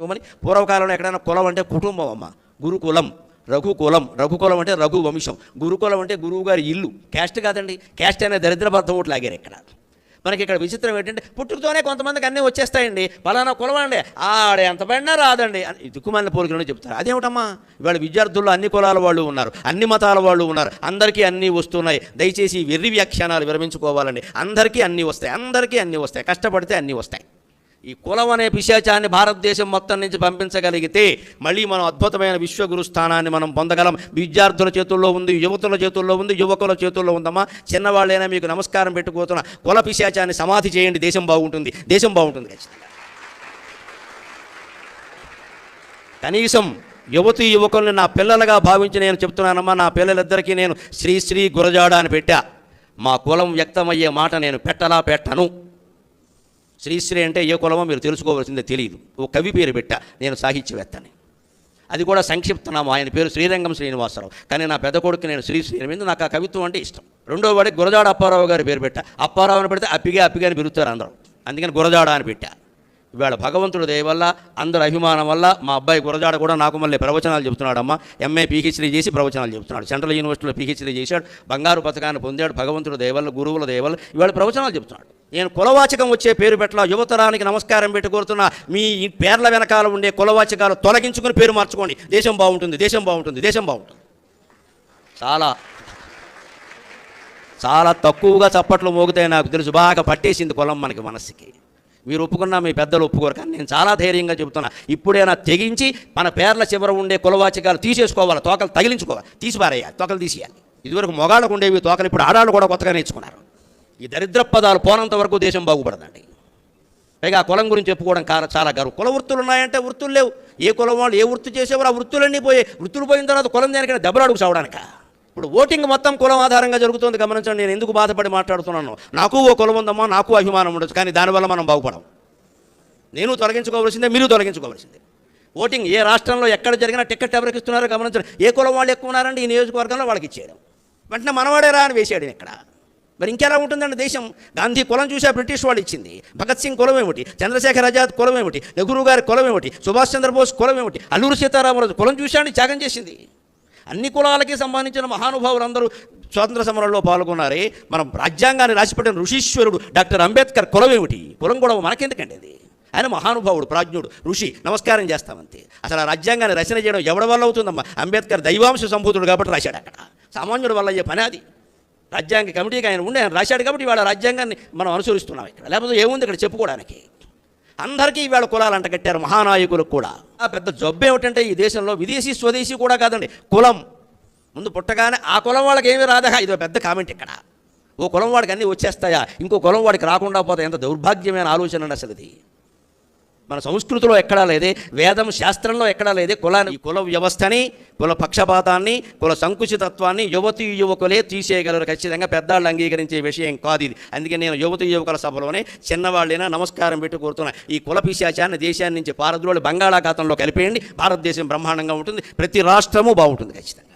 ఇవ్వమని పూర్వకాలంలో ఎక్కడైనా కులం అంటే కుటుంబం అమ్మ. గురుకులం రఘుకులం. రఘుకులం అంటే రఘు వంశం. గురుకులం అంటే గురువు గారి ఇల్లు. క్యాస్ట్ కాదండి. క్యాస్ట్ అనే దరిద్ర బద్ధం ఒకటి లాగారు ఇక్కడ. మనకి ఇక్కడ విచిత్రం ఏంటంటే పుట్టుకతోనే కొంతమందికి అన్నీ వచ్చేస్తాయండి. పలానా కులం అండి? ఆడ ఎంత పడినా రాదండి. అని దిక్కుమాలిన పోలికలను చెప్తారు. అదేమిటమ్మా? ఇవాళ విద్యార్థుల్లో అన్ని కులాల వాళ్ళు ఉన్నారు. అన్ని మతాల వాళ్ళు ఉన్నారు. అందరికీ అన్నీ వస్తున్నాయి. దయచేసి వెర్రి వ్యాఖ్యానాలు విరమించుకోవాలండి. అందరికీ అన్నీ వస్తాయి. అందరికీ అన్నీ వస్తాయి. కష్టపడితే అన్నీ వస్తాయి. ఈ కులం అనే పిశాచాన్ని భారతదేశం మొత్తం నుంచి పంపించగలిగితే మళ్ళీ మనం అద్భుతమైన విశ్వగురు స్థానాన్ని మనం పొందగలం. విద్యార్థుల చేతుల్లో ఉంది యువతుల చేతుల్లో ఉంది యువకుల చేతుల్లో ఉందమ్మా. చిన్నవాళ్ళైనా మీకు నమస్కారం పెట్టుకోతున్న. కుల పిశాచాన్ని సమాధి చేయండి. దేశం బాగుంటుంది. దేశం బాగుంటుంది ఖచ్చితంగా. కనీసం యువతి యువకుల్ని నా పిల్లలుగా భావించి నేను చెప్తున్నానమ్మా. నా పిల్లలిద్దరికీ నేను శ్రీ శ్రీ గురజాడ అని పెట్టా. మా కులం వ్యక్తమయ్యే మాట నేను పెట్టలా పెట్టను. శ్రీశ్రీ అంటే ఏ కులమో మీరు తెలుసుకోవాల్సిందే తెలియదు ఓ కవి పేరు పెట్టా నేను సాహిత్యవేత్తని. అది కూడా సంక్షిప్తనామం. ఆయన పేరు శ్రీరంగం శ్రీనివాసరావు. కానీ నా పెద్ద కొడుకు నేను శ్రీశ్రీ మీద నాకు ఆ కవిత్వం అంటే ఇష్టం. రెండో వాడికి గురజాడ అప్పారావు గారి పేరు పెట్టా. అప్పారావు అని పెడితే అప్పిగా అప్పిగా అని పిలుస్తారు అందరూ. అందుకని గురజాడ అని పెట్టా. ఇవాళ భగవంతుడు దయ వల్ల అందరి అభిమానం వల్ల మా అబ్బాయి గురజాడ కూడా నాకు మళ్ళీ ప్రవచనాలు చెబుతున్నాడమ్మా. ఎంఏ పీహెచ్డీ చేసి ప్రవచనాలు చెబుతున్నాడు. సెంట్రల్ యూనివర్సిటీలో పీహెచ్డీ చేశాడు. బంగారు పథకాన్ని పొందాడు. భగవంతుడు దయవల్ల గురువుల దయవల్ల ఇవాళ ప్రవచనాలు చెబుతున్నాడు. నేను కులవాచకం వచ్చే పేరు పెట్టలా యువతరానికి నమస్కారం పెట్టి కోరుతున్నా. మీ పేర్ల వెనకాల ఉండే కులవాచకాలు తొలగించుకుని పేరు మార్చుకోండి. దేశం బాగుంటుంది దేశం బాగుంటుంది దేశం బాగుంటుంది. చాలా చాలా తక్కువగా చప్పట్లు మోగుతాయి నాకు తెలుసు. బాగా పట్టేసింది కులం మనకి మనస్సుకి. మీరు ఒప్పుకున్నా మీ పెద్దలు ఒప్పుకోరు కానీ నేను చాలా ధైర్యంగా చెబుతున్నా. ఇప్పుడైనా తెగించి మన పేర్ల చివర ఉండే కులవాచకాలు తీసేసుకోవాలి తోకలు తగిలించుకోవాలి తీసిపారేయాలి తోకలు తీసేయాలి. ఇదివరకు మొగాళ్ళకు ఉండేవి తోకలు ఇప్పుడు ఆడాళ్ళు కూడా కొత్తగా నేర్చుకున్నారు. ఈ దరిద్ర పదాలు పోనంత వరకు దేశం బాగుపడదండి. పైగా కులం గురించి చెప్పుకోవడం కార చాలా గర్వం. కుల వృత్తులు ఉన్నాయంటే వృత్తులు లేవు. ఏ కులం వాళ్ళు ఏ వృత్తి చేసేవారు ఆ వృత్తులన్నీ పోయి వృత్తులు పోయిన తర్వాత కులం దేనికైనా దెబ్బలాడుకు చావడానికా? ఇప్పుడు ఓటింగ్ మొత్తం కులం ఆధారంగా జరుగుతుంది గమనించండి నేను ఎందుకు బాధపడి మాట్లాడుతున్నాను. నాకు ఓ కులం ఉందమ్మా నాకు అభిమానం ఉండొచ్చు కానీ దానివల్ల మనం బాగుపడం నేను తొలగించుకోవాల్సిందే మీరు తొలగించుకోవాల్సిందే. ఓటింగ్ ఏ రాష్ట్రంలో ఎక్కడ జరిగినా టికెట్ ఎవరికి ఇస్తున్నారో గమనించండి. ఏ కులం వాళ్ళు ఎక్కువ ఉన్నారండి ఈ నియోజకవర్గంలో వాళ్ళకి ఇచ్చేయడం. వెంటనే మనవాడే రా అని వేసాడు ఇక్కడ. మరి ఇంకెలా ఉంటుందండి దేశం? గాంధీ కులం చూసా బ్రిటిష్ వాళ్ళు ఇచ్చింది. భగత్ సింగ్ కులం ఏమిటి? చంద్రశేఖర్ ఆజాద్ కులం ఏమిటి? నెహ్రూ గారి కులం ఏమిటి? సుభాష్ చంద్రబోస్ కులం ఏమిటి? అల్లూరు సీతారామరాజు కులం చూశాడు త్యాగం చేసింది. అన్ని కులాలకి సంబంధించిన మహానుభావులందరూ స్వాతంత్ర సమరంలో పాల్గొన్నారే. మనం రాజ్యాంగాన్ని రాసిపెట్టిన ఋషీశ్వరుడు డాక్టర్ అంబేద్కర్ కులం ఏమిటి? కులం కూడా మనకెందుకండి అది? ఆయన మహానుభావుడు ప్రాజ్ఞుడు. ఋషి నమస్కారం చేస్తామంతే. అసలు ఆ రాజ్యాంగాన్ని రచన చేయడం ఎవడి వల్ల అవుతుందమ్మా? అంబేద్కర్ దైవాంశ సంభూతుడు కాబట్టి రాశాడు అక్కడ. సామాన్యుడు వల్ల అయ్యే పని అది. రాజ్యాంగ కమిటీకి ఆయన ఉండే ఆయన రాశాడు కాబట్టి వాళ్ళ రాజ్యాంగాన్ని మనం అనుసరిస్తున్నాం ఇక్కడ. లేకపోతే ఏముంది ఇక్కడ చెప్పుకోవడానికి? అందరికీ ఈవేళ కులాలు కట్టారు మహానాయకులకు కూడా. ఆ పెద్ద జబ్బు ఏమిటంటే ఈ దేశంలో విదేశీ స్వదేశీ కూడా కాదండి కులం. ముందు పుట్టగానే ఆ కులం వాళ్ళకి ఏమీ రాదా ఇది పెద్ద కామెంట్ ఇక్కడ. ఓ కులం వాడికి అన్నీ వచ్చేస్తాయా? ఇంకో కులం వాడికి రాకుండా పోతే ఎంత దౌర్భాగ్యమైన ఆలోచన అండి అసలు ఇది. మన సంస్కృతిలో ఎక్కడా లేదే వేదం శాస్త్రంలో ఎక్కడా లేదే కులాన్ని కుల వ్యవస్థని కుల పక్షపాతాన్ని కుల సంకుచితత్వాన్ని యువతి యువకులే తీసేయగలరు. ఖచ్చితంగా పెద్దవాళ్ళు అంగీకరించే విషయం కాదు ఇది. అందుకే నేను యువతి యువకుల సభలోనే చిన్నవాళ్ళైనా నమస్కారం పెట్టి కోరుతున్నా. ఈ కుల పిశాచాన్ని దేశాన్ని నుంచి పారద్రోలు బంగాళాఖాతంలో కలిపేయండి. భారతదేశం బ్రహ్మాండంగా ఉంటుంది. ప్రతి రాష్ట్రము బాగుంటుంది ఖచ్చితంగా.